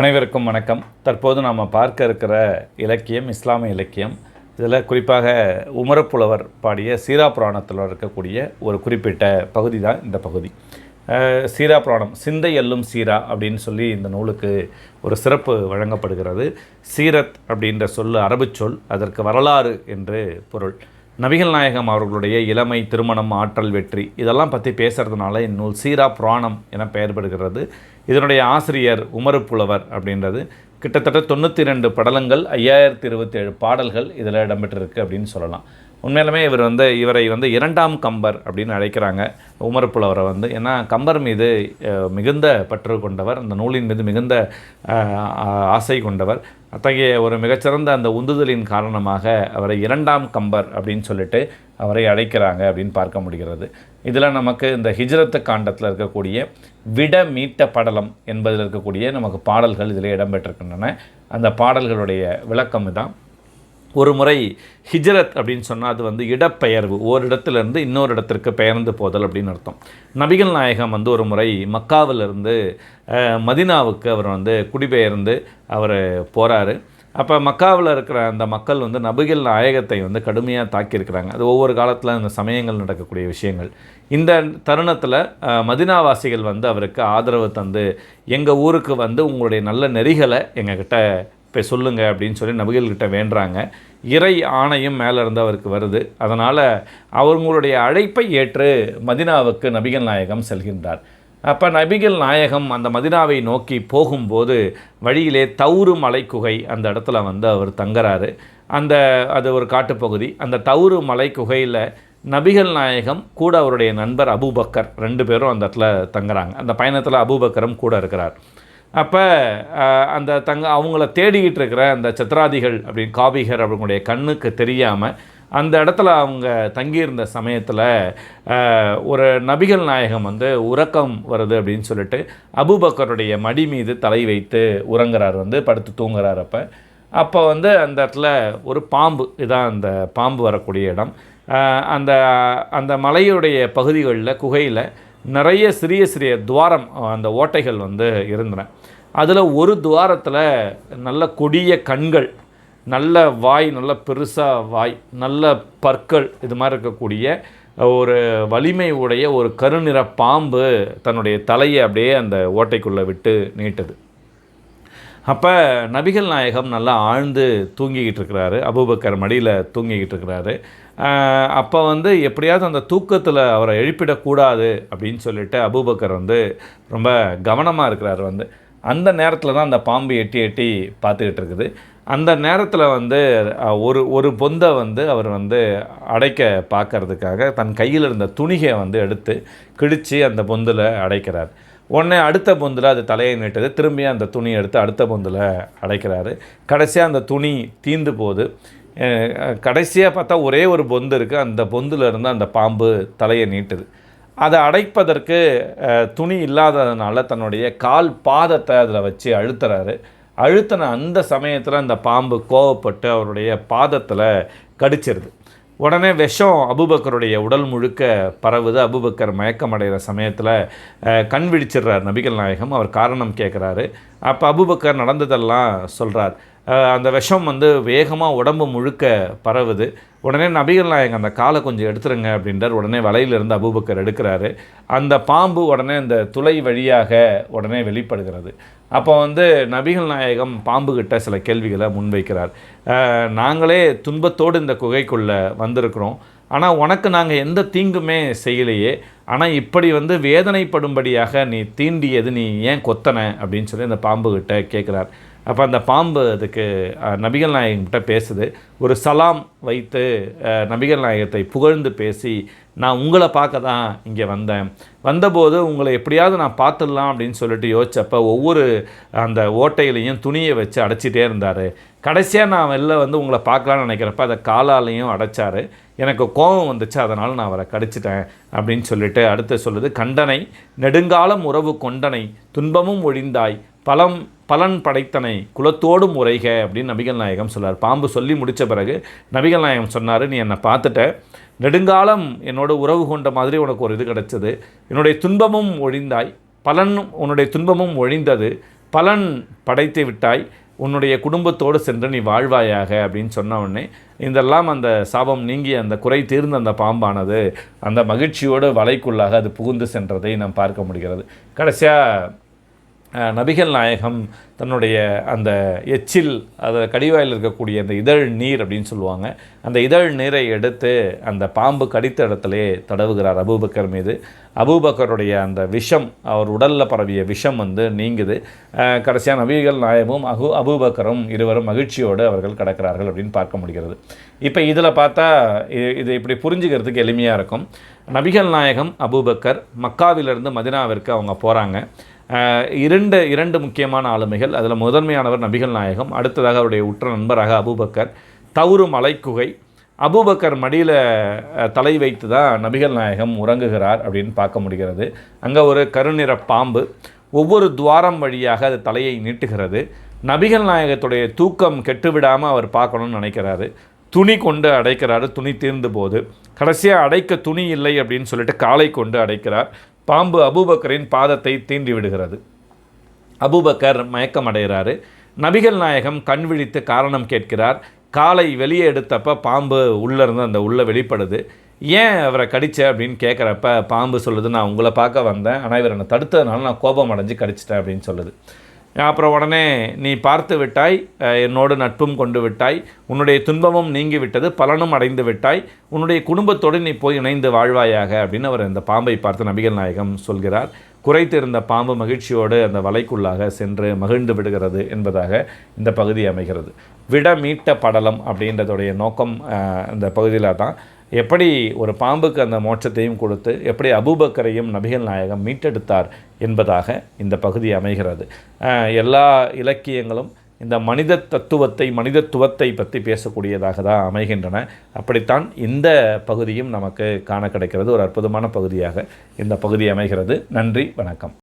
அனைவருக்கும் வணக்கம். தற்போது நாம் பார்க்க இருக்கிற இலக்கியம் இஸ்லாமிய இலக்கியம். இதில் குறிப்பாக உமரப்புலவர் பாடிய சீரா புராணத்தில் இருக்கக்கூடிய ஒரு குறிப்பிட்ட பகுதி தான் இந்த பகுதி. சீரா புராணம் சிந்தை எல்லும் சீரா அப்படின்னு சொல்லி இந்த நூலுக்கு ஒரு சிறப்பு வழங்கப்படுகிறது. சீரத் அப்படின்ற சொல் அரபுச் சொல் அதற்கு வரலாறு என்று பொருள். நபிகள் நாயகம் அவர்களுடைய இளமை திருமணம் ஆற்றல் வெற்றி இதெல்லாம் பற்றி பேசுகிறதுனால இந்நூல் சீரா புராணம் என பெயர் பெறுகிறது இதனுடைய ஆசிரியர் உமரு புலவர் அப்படின்றது. கிட்டத்தட்ட தொண்ணூற்றி ரெண்டு படலங்கள் ஐயாயிரத்தி இருபத்தேழு பாடல்கள் இதில் இடம்பெற்றிருக்கு அப்படின்னு சொல்லலாம். உண்மையிலுமே இவர் வந்து இவரை வந்து இரண்டாம் கம்பர் அப்படின்னு அழைக்கிறாங்க. உமர் புலவரை வந்து. ஏன்னா கம்பர் மீது மிகுந்த பற்று கொண்டவர் அந்த நூலின் மீது மிகுந்த ஆசை கொண்டவர். அத்தகைய ஒரு மிகச்சிறந்த அந்த உந்துதலின் காரணமாக அவரை இரண்டாம் கம்பர் அப்படின்னு சொல்லிட்டு அவரை அழைக்கிறாங்க அப்படின்னு பார்க்க முடிகிறது. இதில் நமக்கு இந்த ஹிஜ்ரத்து காண்டத்தில் இருக்கக்கூடிய விட மீட்ட படலம் என்பதில் இருக்கக்கூடிய நமக்கு பாடல்கள் இதில் இடம்பெற்றிருக்கின்றன. அந்த பாடல்களுடைய விளக்கம் தான் ஒரு முறை ஹிஜ்ரத் அப்படின்னு சொன்னால் அது வந்து இடப்பெயர்வு. ஒரு இடத்துலேருந்து இன்னொரு இடத்திற்கு பெயர்ந்து போதல் அப்படின்னு அர்த்தம். நபிகள் நாயகம் வந்து ஒரு முறை மக்காவிலிருந்து மதினாவுக்கு அவர் வந்து குடிபெயர்ந்து அவர் போகிறாரு அப்போ மக்காவில் இருக்கிற அந்த மக்கள் வந்து நபிகள் நாயகத்தை வந்து கடுமையாக தாக்கியிருக்கிறாங்க. அது ஒவ்வொரு காலத்தில் இந்த சமயங்கள் நடக்கக்கூடிய விஷயங்கள். இந்த தருணத்தில் மதினாவாசிகள் வந்து அவருக்கு ஆதரவு தந்து எங்கள் ஊருக்கு வந்து உங்களுடைய நல்ல நெறிகளை எங்ககிட்ட இப்போ சொல்லுங்க அப்படின்னு சொல்லி நபிகள்கிட்ட வேண்டுறாங்க. இறை ஆணையும் மேலே இருந்து அவருக்கு வருது. அதனால் அவங்களுடைய அழைப்பை ஏற்று மதினாவுக்கு நபிகள் நாயகம் செல்கின்றார். அப்போ நபிகள் நாயகம் அந்த மதினாவை நோக்கி போகும்போது வழியிலே தவுறு மலைக்குகை அந்த இடத்துல வந்து அவர் தங்குறாரு. அந்த அது ஒரு காட்டுப்பகுதி. அந்த தௌரு மலைக்குகையில் நபிகள் நாயகம் கூட அவருடைய நண்பர் அபூபக்கர் ரெண்டு பேரும் அந்த இடத்துல தங்குறாங்க. அந்த பயணத்தில் அபூபக்கரும் கூட இருக்கிறார். அப்போ அந்த தங்க அவங்கள தேடிக்கிட்டு இருக்கிற அந்த சத்ராதிகள் அப்படின்னு காபிகர் அவங்களுடைய கண்ணுக்கு தெரியாமல் அந்த இடத்துல அவங்க தங்கியிருந்த சமயத்தில் ஒரு நபிகள் நாயகம் வந்து உறக்கம் வருது அப்படின்னு சொல்லிட்டு அபூபக்கருடைய மடி மீது தலை வைத்து உறங்குறார் வந்து படுத்து தூங்குறார் அப்போ. அப்போ வந்து அந்த இடத்துல ஒரு பாம்பு இதான் அந்த பாம்பு வரக்கூடிய இடம். அந்த அந்த மலையுடைய பகுதிகளில் குகையில் நிறைய சிறிய சிறிய துவாரம் அந்த ஓட்டைகள் வந்து இருந்தன. அதில் ஒரு துவாரத்தில் நல்ல கொடிய கண்கள் நல்ல வாய் நல்ல பெருசாக வாய் நல்ல பற்கள் இது மாதிரி இருக்கக்கூடிய ஒரு வலிமை உடைய ஒரு கருநிற பாம்பு தன்னுடைய தலையை அப்படியே அந்த ஓட்டைக்குள்ளே விட்டு நீட்டது. அப்போ நபிகள் நாயகம் நல்லா ஆழ்ந்து தூங்கிக்கிட்டு இருக்கிறாரு. அபூபக்கர் மடியில் தூங்கிக்கிட்டு இருக்கிறாரு. அப்போ வந்து எப்படியாவது அந்த தூக்கத்தில் அவரை எழுப்பிடக்கூடாது அப்படின்னு சொல்லிட்டு அபூபக்கர் வந்து ரொம்ப கவனமாக இருக்கிறார் வந்து. அந்த நேரத்தில் தான் அந்த பாம்பு எட்டி எட்டி பார்த்துக்கிட்டு இருக்குது. அந்த நேரத்தில் வந்து ஒரு ஒரு பொந்தை வந்து அவர் வந்து அடைக்க பார்க்கறதுக்காக தன் கையில் இருந்த துணிகை வந்து எடுத்து கிழித்து அந்த பொந்தில் அடைக்கிறார். உடனே அடுத்த பொந்தில் அது தலையை நீட்டது. திரும்பி அந்த துணி எடுத்து அடுத்த பொந்தில் அடைக்கிறாரு. கடைசியாக அந்த துணி தீந்து போகுது. கடைசியாக பார்த்தா ஒரே ஒரு பொந்து இருக்குது அந்த பொந்தில் இருந்து அந்த பாம்பு தலையை நீட்டுது. அதை அடைப்பதற்கு துணி இல்லாததுனால தன்னுடைய கால் பாதத்தை அதில் வச்சு அழுத்துறாரு. அழுத்தின அந்த சமயத்தில் அந்த பாம்பு கோவப்பட்டு அவருடைய பாதத்தில் கடிச்சிருது. உடனே விஷம் அபுபக்கருடைய உடல் முழுக்க பரவுது. அபுபக்கர் மயக்கமடைகிற சமயத்தில் கண் விழிச்சிடுறார் நபிகள் நாயகம். அவர் காரணம் கேட்குறாரு அப்போ அபூபக்கர் நடந்ததெல்லாம் சொல்கிறார் அந்த விஷம் வந்து வேகமாக உடம்பு முழுக்க பரவுது. உடனே நபிகள் நாயகம் அந்த காலை கொஞ்சம் எடுத்துருங்க அப்படின்றார். உடனே வலையிலிருந்து அபூபக்கர் எடுக்கிறாரு. அந்த பாம்பு உடனே அந்த துளை வழியாக உடனே வெளிப்படுகிறது. அப்போ வந்து நபிகள் நாயகம் பாம்புகிட்ட சில கேள்விகளை முன்வைக்கிறார். நாங்களே துன்பத்தோடு இந்த குகைக்குள்ளே வந்திருக்கிறோம். ஆனால் உனக்கு நாங்கள் எந்த தீங்குமே செய்யலையே. ஆனால் இப்படி வந்து வேதனைப்படும்படியாக நீ தீண்டியது நீ ஏன் கொத்தன? அப்படின்னு சொல்லி அந்த பாம்புகிட்ட கேட்குறார். அப்போ அந்த பாம்பு அதுக்கு நபிகள் நாயகம்கிட்ட பேசுது. ஒரு சலாம் வைத்து நபிகள் நாயகத்தை புகழ்ந்து பேசி நான் உங்களை பார்க்க தான் இங்கே வந்தேன். வந்தபோது உங்களை எப்படியாவது நான் பார்த்துடலாம் அப்படின்னு சொல்லிட்டு யோசிச்சப்போ ஒவ்வொரு அந்த ஓட்டையிலையும் துணியை வச்சு அடைச்சிட்டே இருந்தார். கடைசியாக நான் வெளில வந்து உங்களை பார்க்கலான்னு நினைக்கிறப்ப அதை காலாலையும் அடைச்சார். எனக்கு கோபம் வந்துச்சு அதனால் நான் அவரை கடிச்சிட்டேன் அப்படின்னு சொல்லிட்டு அடுத்து சொல்லுது கண்டனை நெடுங்காலம் உறவு கொண்டனை துன்பமும் ஒழிந்தாய் பலம் பலன் படைத்தனை குலத்தோடும் உரைக அப்படின்னு நபிகள் நாயகம் சொன்னார் பாம்பு சொல்லி முடித்த பிறகு நபிகள் நாயகம் சொன்னார் நீ என்னை பார்த்துட்ட. நெடுங்காலம் என்னோட உறவு கொண்ட மாதிரி உனக்கு ஒரு இது கிடைச்சது. என்னுடைய துன்பமும் ஒழிந்தாய். பலன் உன்னுடைய துன்பமும் ஒழிந்தது. பலன் படைத்து விட்டாய். உன்னுடைய குடும்பத்தோடு சென்று நீ வாழ்வாயாக அப்படின்னு சொன்ன உடனே இதெல்லாம் அந்த சாபம் நீங்கி அந்த குறை தீர்ந்த அந்த பாம்பானது அந்த மகிழ்ச்சியோடு வலைக்குள்ளாக அது புகுந்து சென்றதை நாம் பார்க்க முடிகிறது. கடைசியாக நபிகள் நாயகம் தன்னுடைய அந்த எச்சில் அது கடிவாயில் இருக்கக்கூடிய அந்த இதழ் நீர் அப்படின்னு சொல்லுவாங்க. அந்த இதழ் நீரை எடுத்து அந்த பாம்பு கடித்த இடத்திலே தடவுகிறார் அபூபக்கர் மீது. அபூபக்கருடைய அந்த விஷம் அவர் உடலில் பரவிய விஷம் வந்து நீங்குது. கடைசியாக நபிகள் நாயகமும் அகு அபூபக்கரும் இருவரும் மகிழ்ச்சியோடு அவர்கள் கடக்கிறார்கள் அப்படின்னு பார்க்க முடிகிறது. இப்போ இதில் பார்த்தா இது இது இப்படி புரிஞ்சுக்கிறதுக்கு எளிமையாக இருக்கும். நபிகள் நாயகம் அபூபக்கர் மக்காவிலிருந்து மதினாவிற்கு அவங்க போகிறாங்க இரண்டு இரண்டு முக்கியமான ஆளுமைகள். அதில் முதன்மையானவர் நபிகள் நாயகம் அடுத்ததாக அவருடைய உற்ற நண்பராக அபூபக்கர். தவறு மலைக்குகை. அபூபக்கர் மடியில் தலை வைத்து தான் நபிகள் நாயகம் உறங்குகிறார் அப்படின்னு பார்க்க முடிகிறது. அங்கே ஒரு கருநிற பாம்பு. ஒவ்வொரு துவாரம் வழியாக அது தலையை நீட்டுகிறது. நபிகள் நாயகத்துடைய தூக்கம் கெட்டுவிடாமல் அவர் பார்க்கணும்னு நினைக்கிறாரு. துணி கொண்டு அடைக்கிறாரு. துணி தீர்ந்து போது கடைசியாக அடைக்க துணி இல்லை அப்படின்னு சொல்லிட்டு காலை கொண்டு அடைக்கிறார். பாம்பு அபூபக்கரின் பாதத்தை தீண்டி விடுகிறது அபூபக்கர் மயக்கம் அடைகிறாரு நபிகள் நாயகம் கண் விழித்து காரணம் கேட்கிறார். காலை வெளியே எடுத்தப்ப பாம்பு உள்ளே இருந்து அந்த உள்ளே வெளிப்படுது. ஏன் அவரை கடிச்ச அப்படின்னு கேட்குறப்ப பாம்பு சொல்லுது நான் உங்களை பார்க்க வந்தேன். ஆனால் இவர் என்னை தடுத்ததுனால நான் கோபம் அடைஞ்சு கடிச்சிட்டேன் அப்படின்னு சொல்லுது. அப்புறம் உடனே நீ பார்த்து விட்டாய் என்னோடு நட்பும் கொண்டு விட்டாய். உன்னுடைய துன்பமும் நீங்கி விட்டது பலனும் அடைந்து விட்டாய். உன்னுடைய குடும்பத்தோடு நீ போய் இணைந்து வாழ்வாயாக. அப்படின்னு அவர் இந்த பாம்பை பார்த்து நபிகள் நாயகம் சொல்கிறார். குறைத்திருந்த பாம்பு மகிழ்ச்சியோடு அந்த வலைக்குள்ளாக சென்று மகிழ்ந்து விடுகிறது என்பதாக இந்த பகுதி அமைகிறது. விட மீட்ட படலம் அப்படின்றதுடைய நோக்கம் இந்த பகுதியில் தான். எப்படி ஒரு பாம்புக்கு அந்த மோட்சத்தையும் கொடுத்து எப்படி அபூபக்கரையும் நபிகள் நாயகம் மீட்டெடுத்தார் என்பதாக இந்த பகுதி அமைகிறது. எல்லா இலக்கியங்களும் இந்த மனித தத்துவத்தை மனிதத்துவத்தை பற்றி பேசக்கூடியதாக தான் அமைகின்றன. அப்படித்தான் இந்த பகுதியும் நமக்கு காண கிடைக்கிறது. ஒரு அற்புதமான பகுதியாக இந்த பகுதி அமைகிறது. நன்றி வணக்கம்.